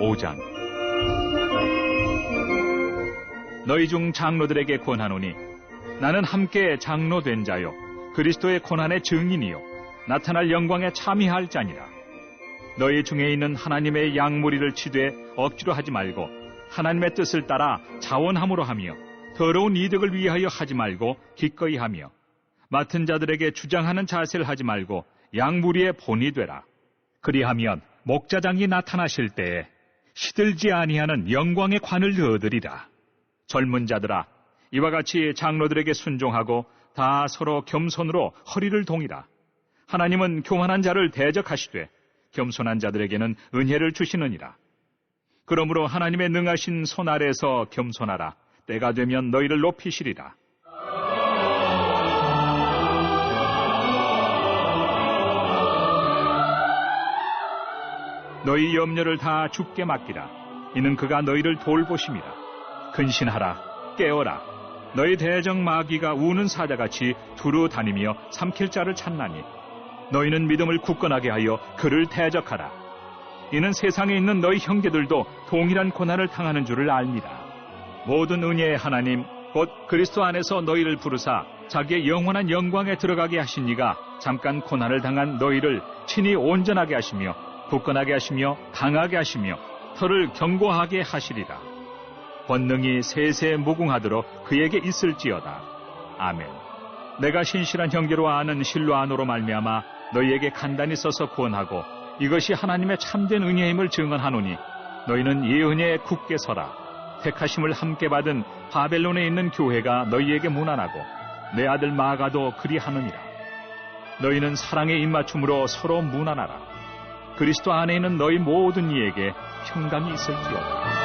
오장. 너희 중 장로들에게 권하노니 나는 함께 장로 된 자요. 그리스도의 고난의 증인이요. 나타날 영광에 참여할 자니라. 너희 중에 있는 하나님의 양무리를 치되 억지로 하지 말고 하나님의 뜻을 따라 자원함으로 하며 더러운 이득을 위하여 하지 말고 기꺼이 하며 맡은 자들에게 주장하는 자세를 하지 말고 양무리의 본이 되라 그리하면 목자장이 나타나실 때에 시들지 아니하는 영광의 관을 얻으리라. 젊은 자들아, 이와 같이 장로들에게 순종하고 다 서로 겸손으로 허리를 동이라. 하나님은 교만한 자를 대적하시되 겸손한 자들에게는 은혜를 주시느니라. 그러므로 하나님의 능하신 손 아래서 겸손하라. 때가 되면 너희를 높이시리라. 너희 염려를 다 죽게 맡기라. 이는 그가 너희를 돌보심이라. 근신하라. 깨어라. 너희 대적 마귀가 우는 사자같이 두루 다니며 삼킬 자를 찾나니 너희는 믿음을 굳건하게 하여 그를 대적하라. 이는 세상에 있는 너희 형제들도 동일한 고난을 당하는 줄을 알미라. 모든 은혜의 하나님 곧 그리스도 안에서 너희를 부르사 자기의 영원한 영광에 들어가게 하신 이가 잠깐 고난을 당한 너희를 친히 온전하게 하시며 굳건하게 하시며 강하게 하시며 털을 견고하게 하시리라. 권능이 세세 무궁하도록 그에게 있을지어다. 아멘. 내가 신실한 형제로 아는 실로 안으로 말미암아 너희에게 간단히 써서 구원하고 이것이 하나님의 참된 은혜임을 증언하노니 너희는 이 은혜에 굳게 서라. 택하심을 함께 받은 바벨론에 있는 교회가 너희에게 무난하고 내 아들 마가도 그리하느니라. 너희는 사랑의 입맞춤으로 서로 무난하라. 그리스도 안에 있는 너희 모든 이에게 평강이 있을지어다.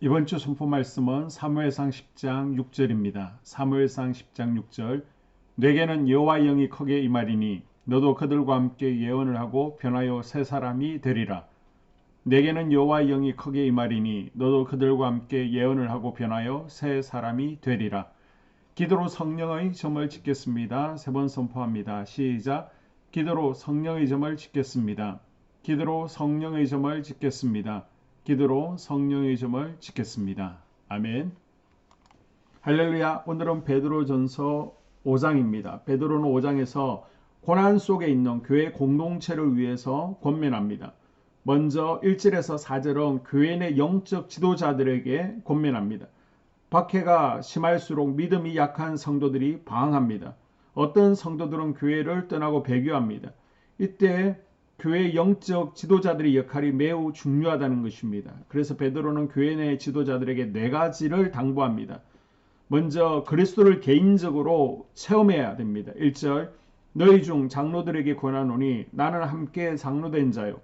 이번 주 선포 말씀은 사무엘상 10장 6절입니다. 사무엘상 10장 6절 내게는 여호와 영이 크게 임하리니 너도 그들과 함께 예언을 하고 변하여 새 사람이 되리라. 내게는 여호와 영이 크게 임하리니 너도 그들과 함께 예언을 하고 변하여 새 사람이 되리라. 기도로 성령의 점을 짓겠습니다. 세 번 선포합니다. 시작. 기도로 성령의 점을 짓겠습니다. 기도로 성령의 점을 짓겠습니다. 기도로 성령의 점을 짓겠습니다. 아멘. 할렐루야. 오늘은 베드로전서 5장입니다. 베드로는 5장에서 고난 속에 있는 교회 공동체를 위해서 권면합니다. 먼저 1절에서 4절은 교회 내 영적 지도자들에게 권면합니다. 박해가 심할수록 믿음이 약한 성도들이 방황합니다. 어떤 성도들은 교회를 떠나고 배교합니다. 이때 교회 영적 지도자들의 역할이 매우 중요하다는 것입니다. 그래서 베드로는 교회 내 지도자들에게 네 가지를 당부합니다. 먼저 그리스도를 개인적으로 체험해야 됩니다. 1절 너희 중 장로들에게 권하노니 나는 함께 장로된 자요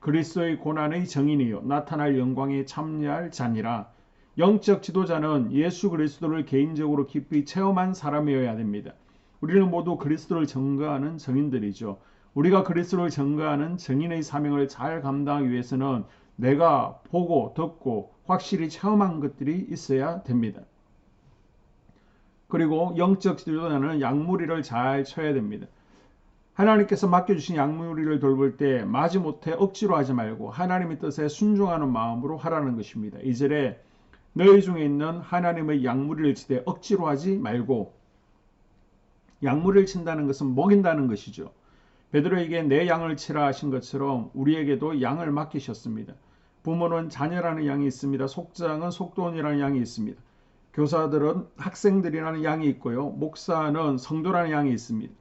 그리스도의 고난의 정인이요 나타날 영광에 참여할 자니라. 영적 지도자는 예수 그리스도를 개인적으로 깊이 체험한 사람이어야 됩니다. 우리는 모두 그리스도를 증거하는 정인들이죠. 우리가 그리스도를 증거하는 증인의 사명을 잘 감당하기 위해서는 내가 보고 듣고 확실히 체험한 것들이 있어야 됩니다. 그리고 영적 지도자는 양무리를 잘 쳐야 됩니다. 하나님께서 맡겨주신 양무리를 돌볼 때 마지못해 억지로 하지 말고 하나님의 뜻에 순종하는 마음으로 하라는 것입니다. 이절에 너희 중에 있는 하나님의 양무리를 치되 억지로 하지 말고 양무리를 친다는 것은 먹인다는 것이죠. 베드로에게 내 양을 치라 하신 것처럼 우리에게도 양을 맡기셨습니다. 부모는 자녀라는 양이 있습니다. 속장은 속돈이라는 양이 있습니다. 교사들은 학생들이라는 양이 있고요. 목사는 성도라는 양이 있습니다.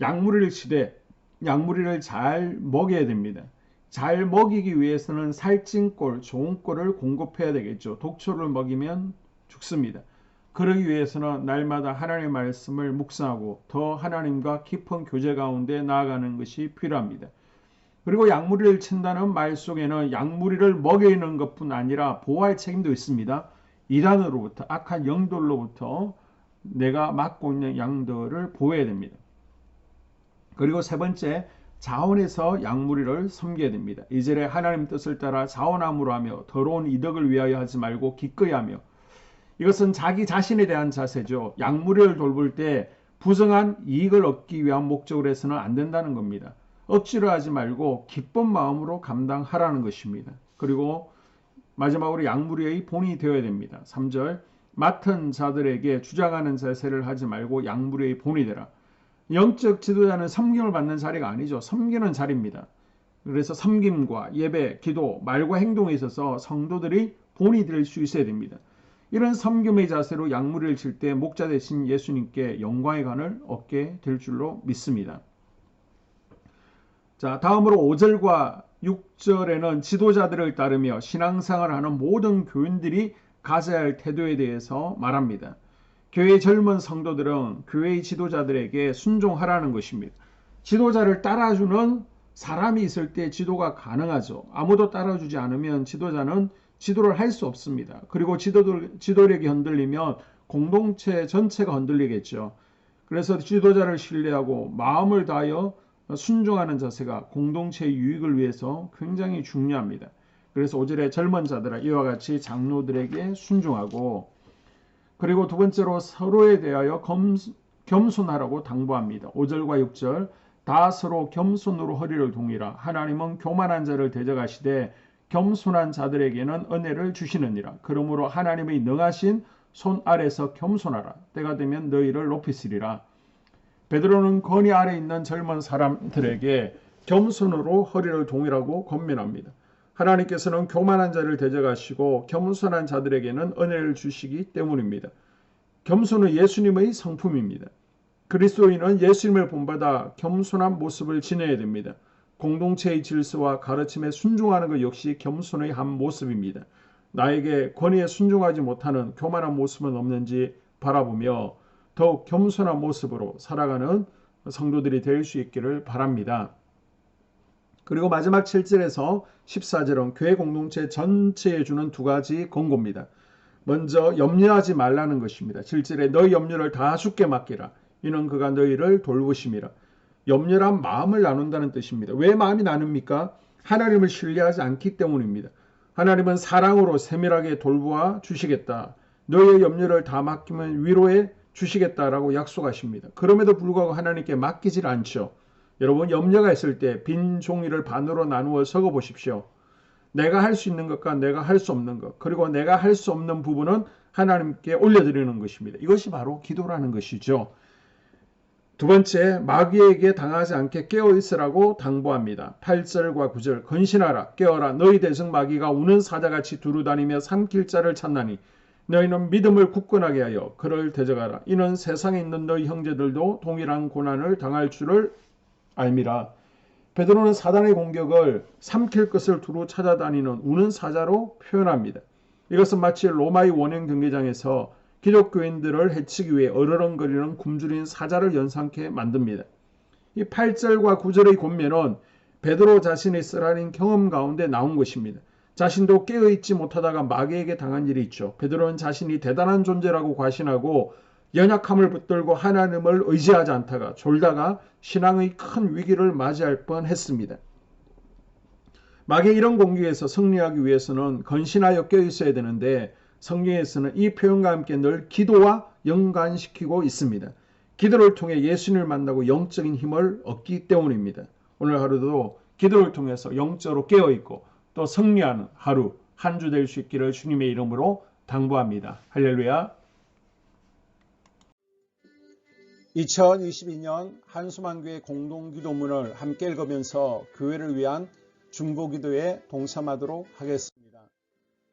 양무리를 치되 양무리를 잘 먹여야 됩니다. 잘 먹이기 위해서는 살찐 꼴, 좋은 꼴을 공급해야 되겠죠. 독초를 먹이면 죽습니다. 그러기 위해서는 날마다 하나님의 말씀을 묵상하고 더 하나님과 깊은 교제 가운데 나아가는 것이 필요합니다. 그리고 약무리를 친다는 말 속에는 약무리를 먹이는 것뿐 아니라 보호할 책임도 있습니다. 이단으로부터 악한 영들로부터 내가 맡고 있는 양들을 보호해야 됩니다. 그리고 세 번째 자원에서 약무리를 섬겨야 됩니다. 이절에 하나님 뜻을 따라 자원함으로 하며 더러운 이덕을 위하여 하지 말고 기꺼이 하며 이것은 자기 자신에 대한 자세죠. 약무리를 돌볼 때 부정한 이익을 얻기 위한 목적으로 해서는 안 된다는 겁니다. 억지로 하지 말고 기쁜 마음으로 감당하라는 것입니다. 그리고 마지막으로 약무리의 본이 되어야 됩니다. 3절 맡은 자들에게 주장하는 자세를 하지 말고 약무리의 본이 되라. 영적 지도자는 섬김을 받는 자리가 아니죠. 섬기는 자리입니다. 그래서 섬김과 예배, 기도, 말과 행동에 있어서 성도들이 본이 될 수 있어야 됩니다. 이런 섬김의 자세로 약물을 칠때 목자 대신 예수님께 영광의 간을 얻게 될 줄로 믿습니다. 자, 다음으로 5절과 6절에는 지도자들을 따르며 신앙생활을 하는 모든 교인들이 가져야 할 태도에 대해서 말합니다. 교회 젊은 성도들은 교회의 지도자들에게 순종하라는 것입니다. 지도자를 따라주는 사람이 있을 때 지도가 가능하죠. 아무도 따라주지 않으면 지도자는 지도를 할 수 없습니다. 그리고 지도들, 지도력이 흔들리면 공동체 전체가 흔들리겠죠. 그래서 지도자를 신뢰하고 마음을 다하여 순종하는 자세가 공동체의 유익을 위해서 굉장히 중요합니다. 그래서 오절에 젊은 자들아 이와 같이 장로들에게 순종하고 그리고 두 번째로 서로에 대하여 겸, 겸손하라고 당부합니다. 5절과 6절 다 서로 겸손으로 허리를 동이라 하나님은 교만한 자를 대적하시되 겸손한 자들에게는 은혜를 주시느니라. 그러므로 하나님의 능하신 손 아래서 겸손하라. 때가 되면 너희를 높이시리라. 베드로는 건의 아래 있는 젊은 사람들에게 겸손으로 허리를 동이라고 권면합니다. 하나님께서는 교만한 자를 대적하시고 겸손한 자들에게는 은혜를 주시기 때문입니다. 겸손은 예수님의 성품입니다. 그리스도인은 예수님을 본받아 겸손한 모습을 지내야 됩니다. 공동체의 질서와 가르침에 순종하는 것 역시 겸손의 한 모습입니다. 나에게 권위에 순종하지 못하는 교만한 모습은 없는지 바라보며 더욱 겸손한 모습으로 살아가는 성도들이 될 수 있기를 바랍니다. 그리고 마지막 7절에서 14절은 교회 공동체 전체에 주는 두 가지 권고입니다. 먼저 염려하지 말라는 것입니다. 7절에 너희 염려를 다 죽게 맡기라. 이는 그가 너희를 돌보심이라. 염려란 마음을 나눈다는 뜻입니다. 왜 마음이 나눕니까? 하나님을 신뢰하지 않기 때문입니다. 하나님은 사랑으로 세밀하게 돌보아 주시겠다. 너의 염려를 다 맡기면 위로해 주시겠다라고 약속하십니다. 그럼에도 불구하고 하나님께 맡기질 않죠. 여러분 염려가 있을 때 빈 종이를 반으로 나누어 적어 보십시오. 내가 할 수 있는 것과 내가 할 수 없는 것, 그리고 내가 할 수 없는 부분은 하나님께 올려드리는 것입니다. 이것이 바로 기도라는 것이죠. 두 번째, 마귀에게 당하지 않게 깨어 있으라고 당부합니다. 8절과 9절, 건신하라, 깨어라, 너희 대성 마귀가 우는 사자같이 두루다니며 삼킬 자를 찾나니, 너희는 믿음을 굳건하게 하여 그를 대적하라. 이는 세상에 있는 너희 형제들도 동일한 고난을 당할 줄을 알미라. 베드로는 사단의 공격을 삼킬 것을 두루 찾아다니는 우는 사자로 표현합니다. 이것은 마치 로마의 원형 경기장에서 기독교인들을 해치기 위해 어르렁거리는 굶주린 사자를 연상케 만듭니다. 이 8절과 9절의 권면은 베드로 자신의 쓰라린 경험 가운데 나온 것입니다. 자신도 깨어있지 못하다가 마귀에게 당한 일이 있죠. 베드로는 자신이 대단한 존재라고 과신하고 연약함을 붙들고 하나님을 의지하지 않다가 졸다가 신앙의 큰 위기를 맞이할 뻔했습니다. 마귀 이런 공격에서 승리하기 위해서는 건신하여 껴 있어야 되는데 성경에서는 이 표현과 함께 늘 기도와 연관시키고 있습니다. 기도를 통해 예수님을 만나고 영적인 힘을 얻기 때문입니다. 오늘 하루도 기도를 통해서 영적으로 깨어 있고 또 승리하는 하루 한 주 될 수 있기를 주님의 이름으로 당부합니다. 할렐루야. 2022년 한수만교회 공동기도문을 함께 읽으면서 교회를 위한 중보기도에 동참하도록 하겠습니다.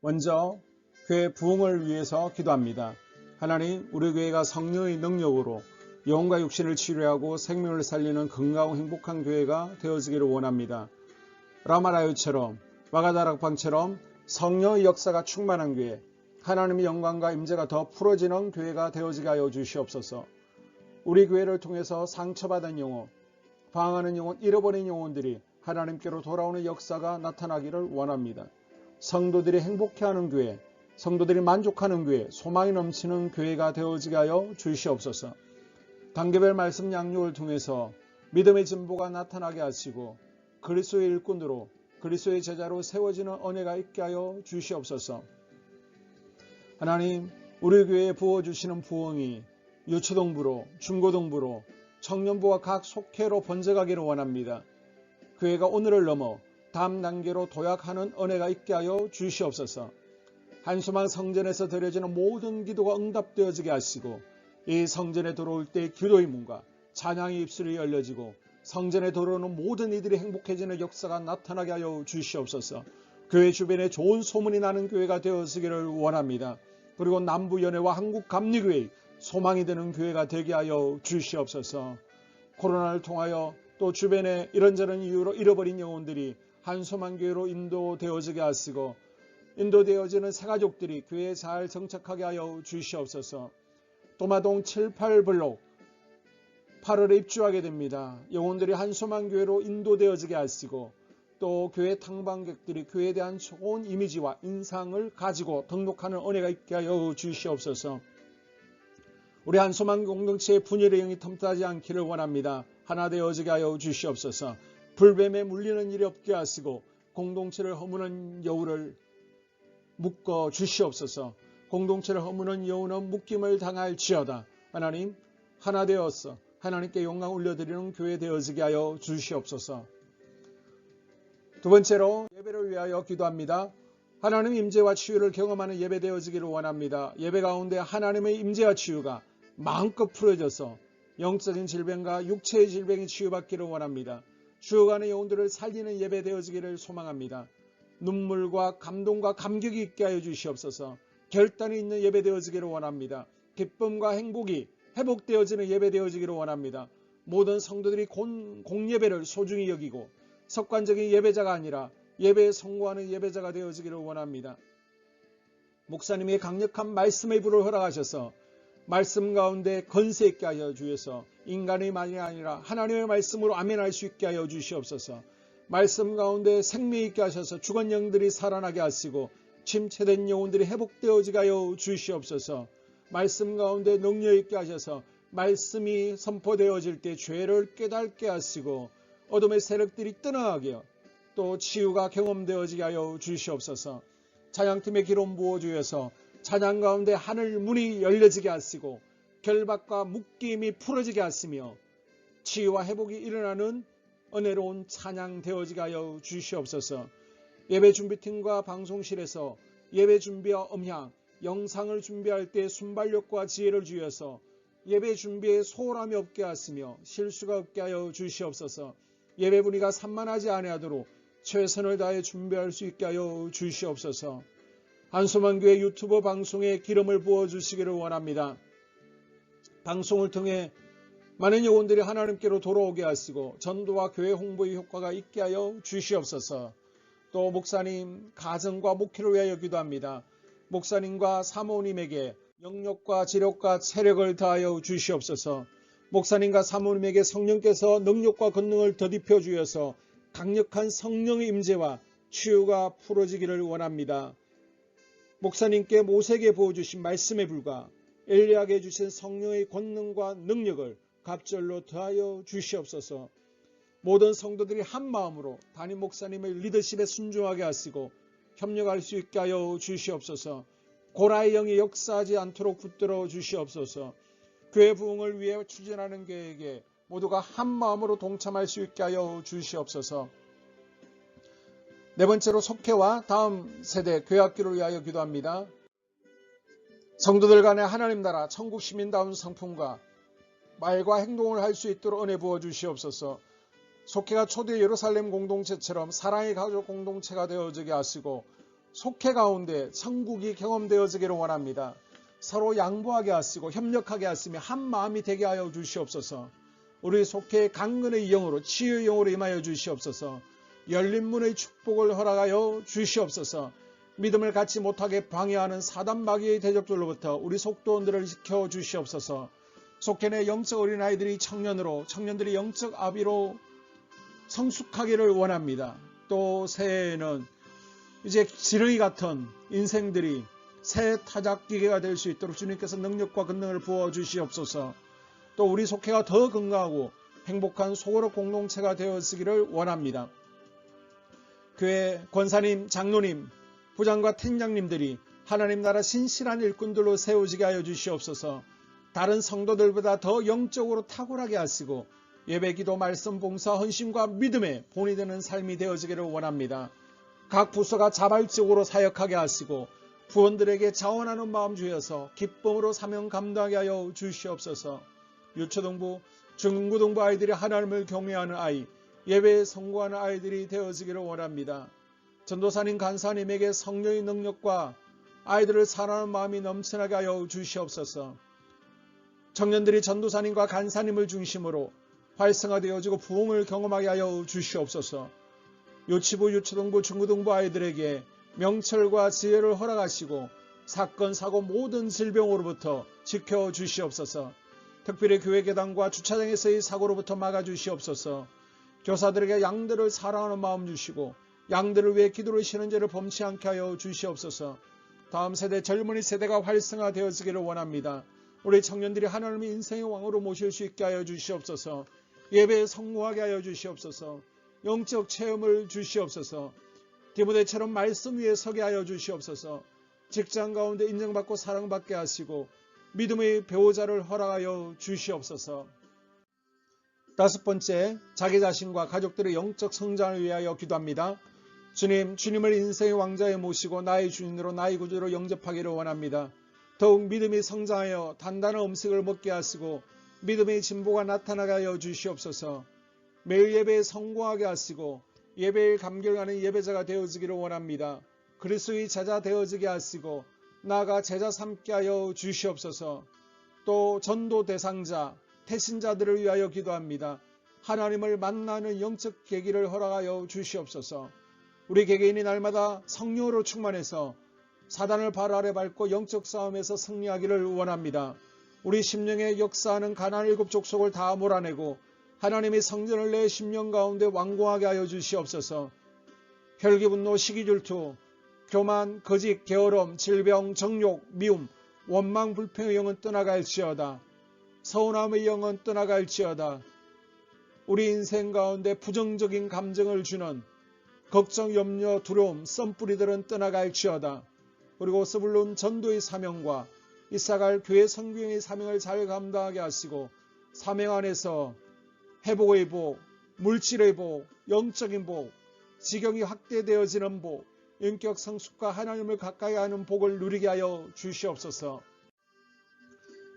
먼저 교회 부흥을 위해서 기도합니다. 하나님, 우리 교회가 성령의 능력으로 영과 육신을 치료하고 생명을 살리는 건강하고 행복한 교회가 되어지기를 원합니다. 라마라유처럼 와가다락방처럼 성령의 역사가 충만한 교회, 하나님의 영광과 임재가 더 풀어지는 교회가 되어지게 하여 주시옵소서. 우리 교회를 통해서 상처받은 영혼, 방황하는 영혼, 잃어버린 영혼들이 하나님께로 돌아오는 역사가 나타나기를 원합니다. 성도들이 행복해하는 교회, 성도들이 만족하는 교회, 소망이 넘치는 교회가 되어지게 하여 주시옵소서. 단계별 말씀 양육을 통해서 믿음의 진보가 나타나게 하시고 그리스도의 일꾼으로 그리스도의 제자로 세워지는 은혜가 있게 하여 주시옵소서. 하나님, 우리 교회에 부어 주시는 부흥이 유초동부로, 중고동부로, 청년부와 각 속회로 번져가기를 원합니다. 교회가 오늘을 넘어 다음 단계로 도약하는 은혜가 있게 하여 주시옵소서. 한수만 성전에서 드려지는 모든 기도가 응답되어지게 하시고 이 성전에 들어올 때 기도의 문과 찬양의 입술이 열려지고 성전에 들어오는 모든 이들이 행복해지는 역사가 나타나게 하여 주시옵소서. 교회 주변에 좋은 소문이 나는 교회가 되어지기를 원합니다. 그리고 남부연회와 한국감리교회 소망이 되는 교회가 되게 하여 주시옵소서. 코로나를 통하여 또 주변에 이런저런 이유로 잃어버린 영혼들이 한소만교회로 인도되어지게 하시고 인도되어지는 새가족들이 교회에 잘 정착하게 하여 주시옵소서. 도마동 7, 8블록 8월에 입주하게 됩니다. 영혼들이 한소만교회로 인도되어지게 하시고 또 교회 탕방객들이 교회에 대한 좋은 이미지와 인상을 가지고 등록하는 은혜가 있게 하여 주시옵소서. 우리 한소만 공동체의 분열의 영이 텀타지 않기를 원합니다. 하나 되어지게 하여 주시옵소서. 불뱀에 물리는 일이 없게 하시고 공동체를 허무는 여우를 묶어 주시옵소서. 공동체를 허무는 여우는 묶임을 당할지어다. 하나님 하나 되어서 하나님께 영광 올려드리는 교회 되어지게 하여 주시옵소서. 두 번째로 예배를 위하여 기도합니다. 하나님 임재와 치유를 경험하는 예배 되어지기를 원합니다. 예배 가운데 하나님의 임재와 치유가 마음껏 풀어져서 영적인 질병과 육체의 질병이 치유받기를 원합니다. 주어가는 영혼들을 살리는 예배 되어지기를 소망합니다. 눈물과 감동과 감격이 있게 하여 주시옵소서. 결단이 있는 예배 되어지기를 원합니다. 기쁨과 행복이 회복되어지는 예배 되어지기를 원합니다. 모든 성도들이 공, 공예배를 소중히 여기고 석관적인 예배자가 아니라 예배에 성공하는 예배자가 되어지기를 원합니다. 목사님의 강력한 말씀의 불을 허락하셔서 말씀 가운데 건세 있게 하여 주셔서 인간의 말이 아니라 하나님의 말씀으로 아멘할 수 있게 하여 주시옵소서. 말씀 가운데 생명 있게 하셔서 죽은 영들이 살아나게 하시고 침체된 영혼들이 회복되어지게 하여 주시옵소서. 말씀 가운데 능력 있게 하셔서 말씀이 선포되어질 때 죄를 깨닫게 하시고 어둠의 세력들이 떠나가게 또 치유가 경험되어지게 하여 주시옵소서. 찬양팀의 기름 부어 주셔서 찬양 가운데 하늘 문이 열려지게 하시고 결박과 묶임이 풀어지게 하시며 치유와 회복이 일어나는 은혜로운 찬양 되어지게 하여 주시옵소서. 예배 준비팀과 방송실에서 예배 준비와 음향, 영상을 준비할 때 순발력과 지혜를 주셔서 예배 준비에 소홀함이 없게 하시며 실수가 없게 하여 주시옵소서. 예배 분위기가 산만하지 아니하도록 최선을 다해 준비할 수 있게 하여 주시옵소서. 한소만 교회 유튜브 방송에 기름을 부어 주시기를 원합니다. 방송을 통해 많은 영혼들이 하나님께로 돌아오게 하시고 전도와 교회 홍보의 효과가 있게 하여 주시옵소서. 또 목사님 가정과 목회를 위하여 기도합니다. 목사님과 사모님에게 영력과 지력과 체력을 다하여 주시옵소서. 목사님과 사모님에게 성령께서 능력과 권능을 더딥혀 주셔서 강력한 성령의 임재와 치유가 풀어지기를 원합니다. 목사님께 모세에게 부어주신 말씀에 불과 엘리야에게 주신 성령의 권능과 능력을 갑절로 더하여 주시옵소서. 모든 성도들이 한 마음으로 담임 목사님의 리더십에 순종하게 하시고 협력할 수 있게 하여 주시옵소서. 고라의 영이 역사하지 않도록 붙들어 주시옵소서. 교회 부흥을 위해 추진하는 교회에게 모두가 한 마음으로 동참할 수 있게 하여 주시옵소서. 네 번째로 속회와 다음 세대 교회학교를 위하여 기도합니다. 성도들 간의 하나님 나라 천국 시민다운 성품과 말과 행동을 할 수 있도록 은혜 부어 주시옵소서. 속회가 초대 예루살렘 공동체처럼 사랑의 가족 공동체가 되어지게 하시고 속회 가운데 천국이 경험되어지기를 원합니다. 서로 양보하게 하시고 협력하게 하시며 한 마음이 되게 하여 주시옵소서. 우리 속해 강건의 영으로 치유의 영으로 임하여 주시옵소서. 열린 문의 축복을 허락하여 주시옵소서. 믿음을 갖지 못하게 방해하는 사단 마귀의 대적들로부터 우리 속도원들을 지켜 주시옵소서. 속해 내 영적 어린아이들이 청년으로 청년들이 영적 아비로 성숙하기를 원합니다. 또 새해에는 이제 지렁이 같은 인생들이 새 타작 기계가 될 수 있도록 주님께서 능력과 권능을 부어 주시옵소서. 또 우리 속해가 더 건강하고 행복한 소그룹 공동체가 되었으기를 원합니다. 교회 권사님, 장로님, 부장과 팀장님들이 하나님 나라 신실한 일꾼들로 세워지게 하여 주시옵소서. 다른 성도들보다 더 영적으로 탁월하게 하시고 예배 기도 말씀 봉사 헌신과 믿음에 본이 되는 삶이 되어지기를 원합니다. 각 부서가 자발적으로 사역하게 하시고 부원들에게 자원하는 마음 주여서 기쁨으로 사명 감당하게 하여 주시옵소서. 유초등부, 중고등부 아이들이 하나님을 경외하는 아이, 예배에 성공하는 아이들이 되어지기를 원합니다. 전도사님 간사님에게 성령의 능력과 아이들을 사랑하는 마음이 넘쳐나게 하여 주시옵소서. 청년들이 전도사님과 간사님을 중심으로 활성화되어지고 부흥을 경험하게 하여 주시옵소서. 요치부, 유초등부, 중고등부 아이들에게 명철과 지혜를 허락하시고 사건, 사고 모든 질병으로부터 지켜 주시옵소서. 특별히 교회 계단과 주차장에서의 사고로부터 막아 주시옵소서. 교사들에게 양들을 사랑하는 마음 주시고 양들을 위해 기도를 쉬는 죄를 범치 않게 하여 주시옵소서. 다음 세대 젊은이 세대가 활성화되어지기를 원합니다. 우리 청년들이 하나님의 인생의 왕으로 모실 수 있게 하여 주시옵소서. 예배에 성공하게 하여 주시옵소서. 영적 체험을 주시옵소서. 디모데처럼 말씀 위에 서게 하여 주시옵소서. 직장 가운데 인정받고 사랑받게 하시고 믿음의 배우자를 허락하여 주시옵소서. 다섯 번째, 자기 자신과 가족들의 영적 성장을 위하여 기도합니다. 주님, 주님을 인생의 왕자에 모시고 나의 주인으로 나의 구주로 영접하기를 원합니다. 더욱 믿음이 성장하여 단단한 음식을 먹게 하시고 믿음의 진보가 나타나게 하여 주시옵소서. 매일 예배에 성공하게 하시고 예배에 감격하는 예배자가 되어지기를 원합니다. 그리스도의 제자 되어지게 하시고 나아가 제자 삼게 하여 주시옵소서. 또 전도 대상자, 태신자들을 위하여 기도합니다. 하나님을 만나는 영적 계기를 허락하여 주시옵소서. 우리 개개인이 날마다 성령으로 충만해서 사단을 발 아래 밟고 영적 싸움에서 승리하기를 원합니다. 우리 심령에 역사하는 가난 일곱 족속을 다 몰아내고 하나님의 성전을 내 심령 가운데 완공하게 하여 주시옵소서. 혈기 분노, 시기 질투, 교만, 거짓, 게으름, 질병, 정욕, 미움, 원망, 불평의 영은 떠나갈지어다. 서운함의 영은 떠나갈지어다. 우리 인생 가운데 부정적인 감정을 주는 걱정, 염려, 두려움, 썸뿌리들은 떠나갈지어다. 그리고 스불론 전도의 사명과 이사갈 교회 성경의 사명을 잘 감당하게 하시고 사명 안에서 회복의 복, 물질의 복, 영적인 복, 지경이 확대되어지는 복, 인격 성숙과 하나님을 가까이 하는 복을 누리게 하여 주시옵소서.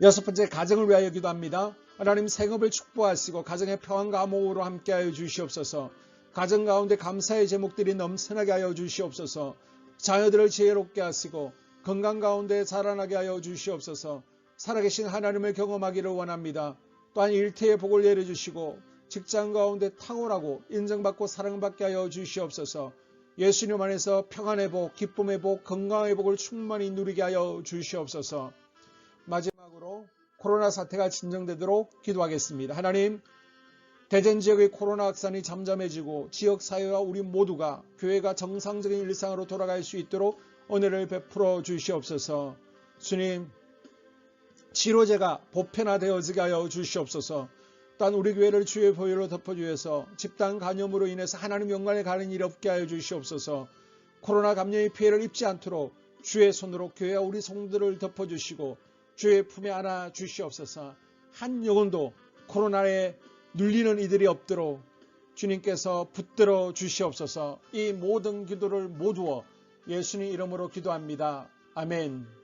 여섯 번째 가정을 위하여 기도합니다. 하나님 생업을 축복하시고 가정의 평안과 암호로 함께하여 주시옵소서. 가정 가운데 감사의 제목들이 넘쳐나게 하여 주시옵소서. 자녀들을 지혜롭게 하시고 건강 가운데 자라나게 하여 주시옵소서. 살아계신 하나님을 경험하기를 원합니다. 또한 일태의 복을 내려주시고 직장 가운데 탁월하고 인정받고 사랑받게 하여 주시옵소서. 예수님 안에서 평안의 복, 기쁨의 복, 건강의 복을 충만히 누리게 하여 주시옵소서. 마지막으로 코로나 사태가 진정되도록 기도하겠습니다. 하나님, 대전 지역의 코로나 확산이 잠잠해지고 지역 사회와 우리 모두가 교회가 정상적인 일상으로 돌아갈 수 있도록 은혜를 베풀어 주시옵소서. 주님, 치료제가 보편화되어지게 하여 주시옵소서. 또한 우리 교회를 주의 보혈로 덮어주셔서 집단 감염으로 인해서 하나님 영광에 가는 일 없게 하여 주시옵소서. 코로나 감염의 피해를 입지 않도록 주의 손으로 교회와 우리 성도들을 덮어주시고 주의 품에 안아 주시옵소서. 한 영혼도 코로나에 눌리는 이들이 없도록 주님께서 붙들어 주시옵소서. 이 모든 기도를 모두어 예수님 이름으로 기도합니다. 아멘.